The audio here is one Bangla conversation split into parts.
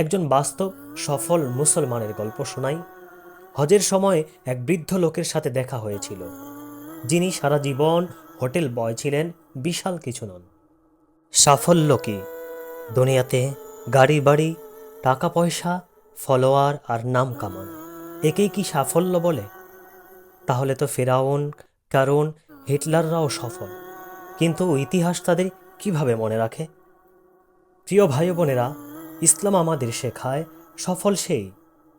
একজন বাস্তব, সফল মুসলমানের গল্প শোনাই। হজের সময় এক বৃদ্ধ লোকের সাথে দেখা হয়েছিল। যিনি সারা জীবন হোটেল বয় ছিলেন, বিশাল কিছু নন। সাফল্য কি? দুনিয়াতে গাড়ি, বাড়ি টাকা পয়সা ফলোয়ার আর নাম কামান, একেই কি সাফল্য বলে? তাহলে তো ফেরাউন কারণ হিটলাররাও সফল। কিন্তু ইতিহাস তাদের কীভাবে মনে রাখে? প্রিয় ভাই বোনেরা ইসলাম আমাদের শেখায়, সফল সেই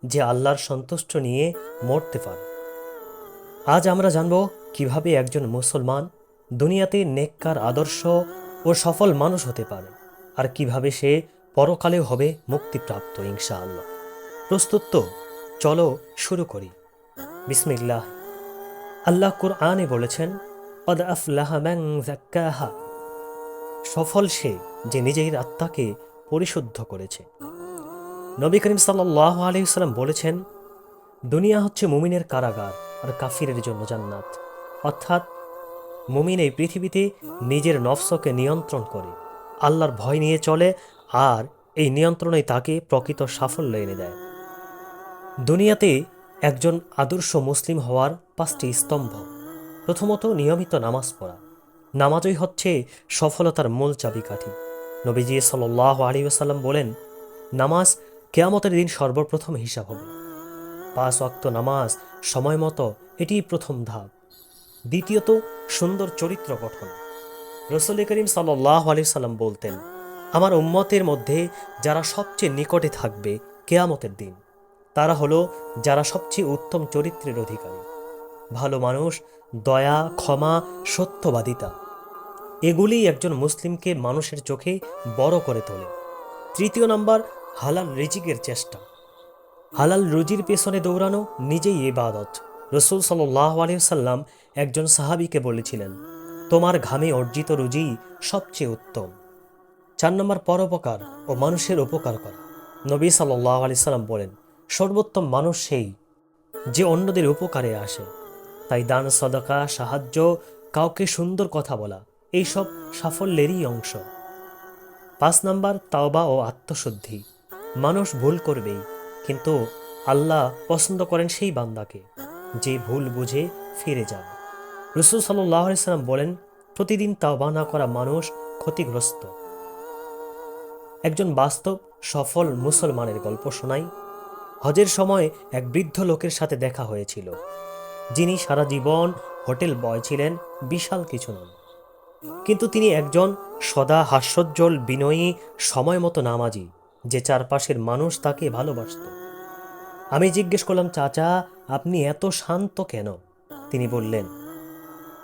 যে আল্লাহর সন্তুষ্ট নিয়ে মরতে পারে। আজ আমরা জানব কীভাবে একজন মুসলমান দুনিয়াতে নেককার, আদর্শ ও সফল মানুষ হতে পারে আর কীভাবে সে পরকালে হবে মুক্তিপ্রাপ্ত, ইনশাআল্লাহ। প্রস্তুত তো? চলো শুরু করি। বিসমিল্লাহ। আল্লাহ কুরআনে বলেছেন সফল সে যে নিজের আত্মাকে পরিশুদ্ধ করেছে। নবী করিম সাল্লাহ আলহিসাল্লাম বলেছেন, দুনিয়া হচ্ছে মুমিনের কারাগার আর কাফিরের জন্য জান্নাত। অর্থাৎ, মুমিন এই পৃথিবীতে নিজের নফসকে নিয়ন্ত্রণ করে, আল্লাহর ভয় নিয়ে চলে আর এই নিয়ন্ত্রণে তাকে প্রকৃত সাফল্য এনে দেয়। দুনিয়াতে একজন আদর্শ মুসলিম হওয়ার পাঁচটি স্তম্ভ। প্রথমত, নিয়মিত নামাজ পড়া। নামাজই হচ্ছে সফলতার মূল চাবিকাঠি। নবীজি সাল্লাহ আলী আসাল্লাম বলেন, নামাজ কেয়ামতের দিন সর্বপ্রথম হিসাব হবে। পাঁচ অক্ত নামাজ সময় মতো এটিই প্রথম ধাপ। দ্বিতীয়ত, সুন্দর চরিত্র গঠন। রসুল করিম সাল্লাহ আলি সাল্লাম বলতেন, আমার উম্মতের মধ্যে যারা সবচেয়ে নিকটে থাকবে কেয়ামতের দিন, তারা হলো যারা সবচেয়ে উত্তম চরিত্রের অধিকারী। ভালো মানুষ, দয়া, ক্ষমা, সত্যবাদিতা। এগুলি একজন মুসলিমকে মানুষের চোখে বড় করে তোলে। তৃতীয় নাম্বার, হালাল রিজিকের চেষ্টা। হালাল রুজির পেছনে দৌড়ানো নিজেই এবাদত রসুল সাল্লাহ আলিয়াল্লাম একজন সাহাবিকে বলেছিলেন, তোমার ঘামে অর্জিত রুজি সবচেয়ে উত্তম। চার নম্বর, পরোপকার ও মানুষের উপকার করা। নবী সাল্লাহ আলি সাল্লাম বলেন, সর্বোত্তম মানুষ সেই যে অন্যদের উপকারে আসে। তাই দান, সদকা, সাহায্য, কাউকে সুন্দর কথা বলা এইসব সাফল্যেরই অংশ। পাঁচ নাম্বার, তাওবা ও আত্মশুদ্ধি। মানুষ ভুল করবেই, কিন্তু আল্লাহ পছন্দ করেন সেই বান্দাকে, যে ভুল বুঝে ফিরে যাবে। রসুল সাল্লাহ সাল্লাম বলেন, প্রতিদিন তাওবা না করা মানুষ ক্ষতিগ্রস্ত। একজন বাস্তব, সফল মুসলমানের গল্প শোনাই। হজের সময় এক বৃদ্ধ লোকের সাথে দেখা হয়েছিল। যিনি সারা জীবন হোটেল বয় ছিলেন, বিশাল কিছু নন। কিন্তু তিনি একজন সদা হাস্যোজ্জ্বল বিনয়ী সময় মতো নামাজি, যে চারপাশের মানুষ তাকে ভালোবাসত। আমি জিজ্ঞেস করলাম, চাচা, আপনি এত শান্ত কেন? তিনি বললেন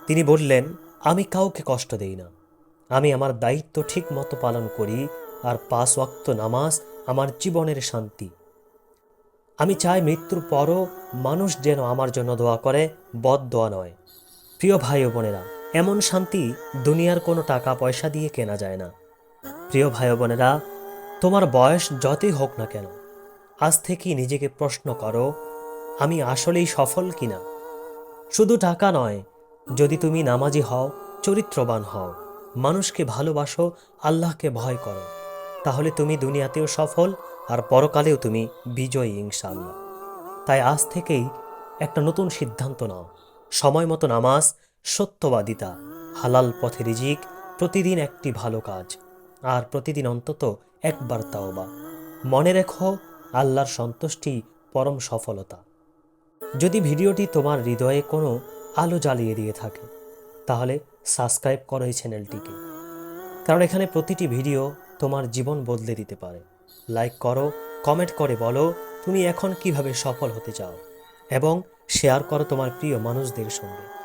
তিনি বললেন, আমি কাউকে কষ্ট দেই না। আমি আমার দায়িত্ব ঠিক মতো পালন করি আর পাঁচ ওয়াক্ত নামাজ আমার জীবনের শান্তি। আমি চাই মৃত্যুর পরও মানুষ যেন আমার জন্য দোয়া করে, বদ দোয়া নয়। প্রিয় ভাই বোনেরা এমন শান্তি দুনিয়ার কোনো টাকা পয়সা দিয়ে কেনা যায় না। প্রিয় ভাই বোনেরা তোমার বয়স যতই হোক না কেন, আজ থেকেই নিজেকে প্রশ্ন করো, আমি আসলেই সফল কিনা? শুধু টাকা নয়, যদি তুমি নামাজি হও, চরিত্রবান হও, মানুষকে ভালোবাসো, আল্লাহকে ভয় করো, তাহলে তুমি দুনিয়াতেও সফল আর পরকালেও তুমি বিজয়ী, ইনশাআল্লাহ। তাই আজ থেকেই একটা নতুন সিদ্ধান্ত নাও। সময় মতো নামাজ সত্যবাদিতা, হালাল পথে রিজিক, প্রতিদিন একটি ভালো কাজ, আর প্রতিদিন অন্তত একবার তাওবা। মনে রেখো, আল্লাহর সন্তুষ্টি পরম সফলতা। যদি ভিডিওটি তোমার হৃদয়ে কোনো আলো জ্বালিয়ে দিয়ে থাকে, তাহলে সাবস্ক্রাইব করো এই চ্যানেলটিকে। কারণ এখানে প্রতিটি ভিডিও তোমার জীবন বদলে দিতে পারে। লাইক করো, কমেন্ট করে বলো, তুমি এখন কীভাবে সফল হতে চাও, এবং শেয়ার করো তোমার প্রিয় মানুষদের সঙ্গে।